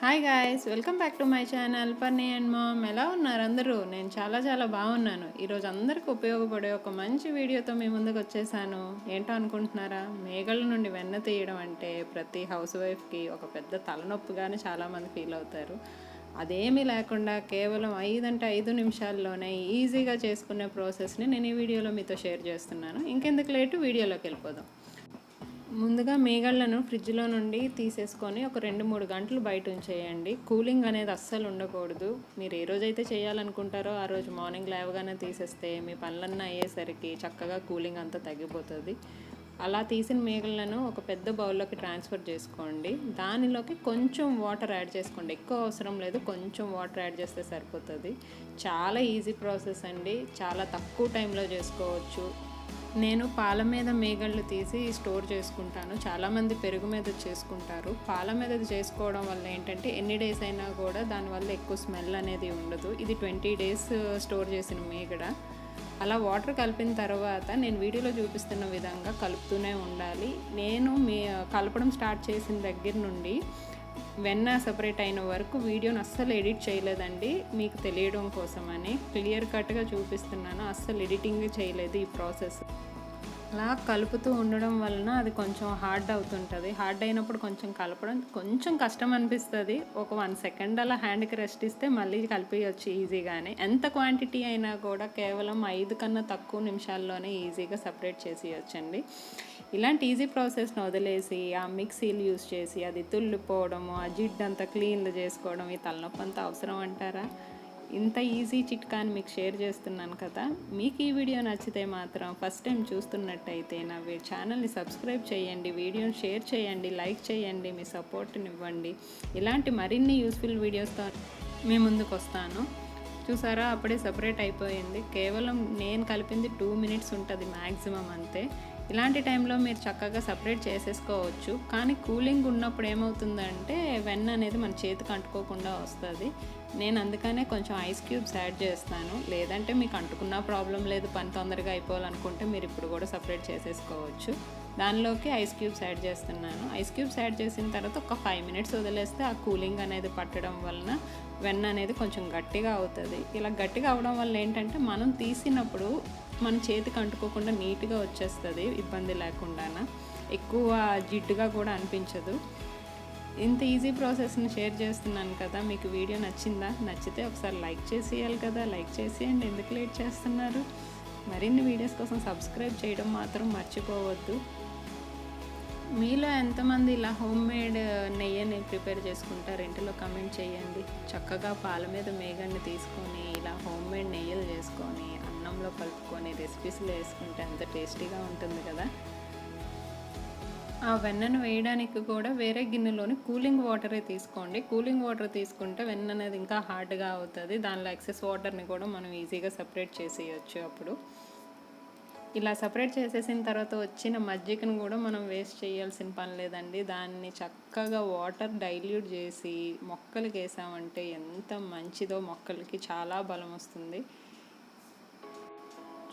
Hi guys welcome back to my channel Parni and mom ఎలా ఉన్నారు అందరూ? నేను చాలా చాలా బాగున్నాను. ఈరోజు అందరికీ ఉపయోగపడే ఒక మంచి వీడియోతో మీ ముందుకు వచ్చేసాను. ఏంటో అనుకుంటున్నారా? మేఘల నుండి వెన్న తీయడం అంటే ప్రతి హౌస్ వైఫ్కి ఒక పెద్ద తలనొప్పిగానే చాలామంది ఫీల్ అవుతారు. అదేమీ లేకుండా కేవలం ఐదంటే ఐదు నిమిషాల్లోనే ఈజీగా చేసుకునే ప్రాసెస్ని నేను ఈ వీడియోలో మీతో షేర్ చేస్తున్నాను. ఇంకెందుకు లేటు? వీడియోలోకి వెళ్ళిపోదాం. ముందుగా మేగళ్ళను ఫ్రిడ్జ్లో నుండి తీసేసుకొని ఒక రెండు మూడు గంటలు బయట ఉంచేయండి. కూలింగ్ అనేది అస్సలు ఉండకూడదు. మీరు ఏ రోజైతే చేయాలనుకుంటారో ఆ రోజు మార్నింగ్ లేవగానే తీసేస్తే మీ పనులన్నీ అయ్యేసరికి చక్కగా కూలింగ్ అంతా తగ్గిపోతుంది. అలా తీసిన మేగలను ఒక పెద్ద బౌల్లోకి ట్రాన్స్ఫర్ చేసుకోండి. దానిలోకి కొంచెం వాటర్ యాడ్ చేసుకోండి. ఎక్కువ అవసరం లేదు. కొంచెం వాటర్ యాడ్ చేస్తే సరిపోతుంది. చాలా ఈజీ ప్రాసెస్ అండి. చాలా తక్కువ టైంలో చేసుకోవచ్చు. నేను పాల మీద మేగళ్ళు తీసి స్టోర్ చేసుకుంటాను. చాలామంది పెరుగు మీద చేసుకుంటారు. పాల మీద చేసుకోవడం వల్ల ఏంటంటే ఎన్ని డేస్ అయినా కూడా దానివల్ల ఎక్కువ స్మెల్ అనేది ఉండదు. ఇది ట్వంటీ డేస్ స్టోర్ చేసిన మేగడ. అలా వాటర్ కలిపిన తర్వాత నేను వీడియోలో చూపిస్తున్న విధంగా కలుపుతూనే ఉండాలి. నేను మీ కలపడం స్టార్ట్ చేసిన దగ్గర నుండి వెన్న సపరేట్ అయిన వరకు వీడియోని అస్సలు ఎడిట్ చేయలేదండి. మీకు తెలియడం కోసమని క్లియర్ కట్గా చూపిస్తున్నాను. అస్సలు ఎడిటింగ్ చేయలేదు ఈ ప్రాసెస్. అలా కలుపుతూ ఉండడం వలన అది కొంచెం హార్డ్ అవుతుంటుంది. హార్డ్ అయినప్పుడు కొంచెం కలపడం కొంచెం కష్టం అనిపిస్తుంది. ఒక వన్ సెకండ్ అలా హ్యాండ్కి రెస్ట్ ఇస్తే మళ్ళీ కలిపియచ్చు ఈజీగానే. ఎంత క్వాంటిటీ అయినా కూడా కేవలం ఐదు కన్నా తక్కువ నిమిషాల్లోనే ఈజీగా సపరేట్ చేసేయచ్చండి. ఇలాంటి ఈజీ ప్రాసెస్ను వదిలేసి ఆ మిక్సీలు యూస్ చేసి అది తుళ్ళిపోవడము ఆ జిడ్ అంతా క్లీన్లు చేసుకోవడం ఈ తలనొప్పి అంతా అవసరం అంటారా? ఇంత ఈజీ చిట్కాని మీకు షేర్ చేస్తున్నాను కదా. మీకు ఈ వీడియో నచ్చితే మాత్రం ఫస్ట్ టైం చూస్తున్నట్టయితే నా ఛానల్ని సబ్స్క్రైబ్ చేయండి వీడియోని షేర్ చేయండి లైక్ చేయండి మీ సపోర్ట్ని ఇవ్వండి. ఇలాంటి మరిన్ని యూస్ఫుల్ వీడియోస్తో మీ ముందుకు వస్తాను. చూసారా? అప్పుడే సపరేట్ అయిపోయింది. కేవలం నేను కలిపింది టూ మినిట్స్ ఉంటుంది మ్యాక్సిమం అంతే. ఇలాంటి టైంలో మీరు చక్కగా సపరేట్ చేసేసుకోవచ్చు. కానీ కూలింగ్ ఉన్నప్పుడు ఏమవుతుందంటే వెన్న అనేది మన చేతికి అంటుకోకుండా వస్తుంది. నేను అందుకనే కొంచెం ఐస్ క్యూబ్స్ యాడ్ చేస్తాను. లేదంటే మీకు అంటుకున్న ప్రాబ్లం లేదు పని తొందరగా అయిపోవాలనుకుంటే మీరు ఇప్పుడు కూడా సపరేట్ చేసేసుకోవచ్చు. దానిలోకి ఐస్ క్యూబ్స్ యాడ్ చేస్తున్నాను. ఐస్ క్యూబ్స్ యాడ్ చేసిన తర్వాత ఒక ఫైవ్ మినిట్స్ వదిలేస్తే ఆ కూలింగ్ అనేది పట్టడం వలన వెన్న అనేది కొంచెం గట్టిగా అవుతుంది. ఇలా గట్టిగా అవడం వల్ల ఏంటంటే మనం తీసినప్పుడు మన చేతికి అంటుకోకుండా నీట్గా వచ్చేస్తుంది ఇబ్బంది లేకుండా ఎక్కువ జిడ్డుగా కూడా అనిపించదు. ఇంత ఈజీ ప్రాసెస్ని షేర్ చేస్తున్నాను కదా మీకు వీడియో నచ్చిందా? నచ్చితే ఒకసారి లైక్ చేసేయాలి కదా లైక్ చేసేయండి. ఎందుకు లేట్ చేస్తున్నారు? మరిన్ని వీడియోస్ కోసం సబ్స్క్రైబ్ చేయడం మాత్రం మర్చిపోవద్దు. మీలో ఎంతమంది ఇలా హోమ్ మేడ్ నెయ్యిని ప్రిపేర్ చేసుకుంటారు? ఇంటిలో కమెంట్ చేయండి. చక్కగా పాల మీద మేగన్ని తీసుకొని ఇలా హోమ్ మేడ్ నెయ్యిలు చేసుకొని అన్నంలో కలుపుకొని రెసిపీస్లో వేసుకుంటే ఎంత టేస్టీగా ఉంటుంది కదా? ఆ వెన్నను వేయడానికి కూడా వేరే గిన్నెలోని కూలింగ్ వాటరే తీసుకోండి. కూలింగ్ వాటర్ తీసుకుంటే వెన్న అనేది ఇంకా హార్డ్గా అవుతుంది. దానిలో ఎక్సెస్ వాటర్ని కూడా మనం ఈజీగా సపరేట్ చేసేయచ్చు అప్పుడు. ఇలా సపరేట్ చేసేసిన తర్వాత వచ్చిన మజ్జిగను కూడా మనం వేస్ట్ చేయాల్సిన పని లేదండి. దాన్ని చక్కగా వాటర్ డైల్యూట్ చేసి మొక్కలకి వేసామంటే ఎంత మంచిదో మొక్కలకి చాలా బలం వస్తుంది.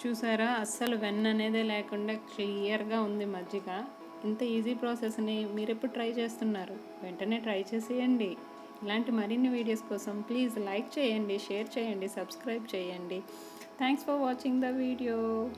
చూసారా? అస్సలు వెన్న అనేదే లేకుండా క్లియర్గా ఉంది మజ్జిగ. ఇంత ఈజీ ప్రాసెస్ని మీరు ఎప్పుడు ట్రై చేస్తున్నారు? వెంటనే ట్రై చేసేయండి. ఇలాంటి మరిన్ని వీడియోస్ కోసం ప్లీజ్ లైక్ చేయండి షేర్ చేయండి సబ్స్క్రైబ్ చేయండి. Thanks for watching the video.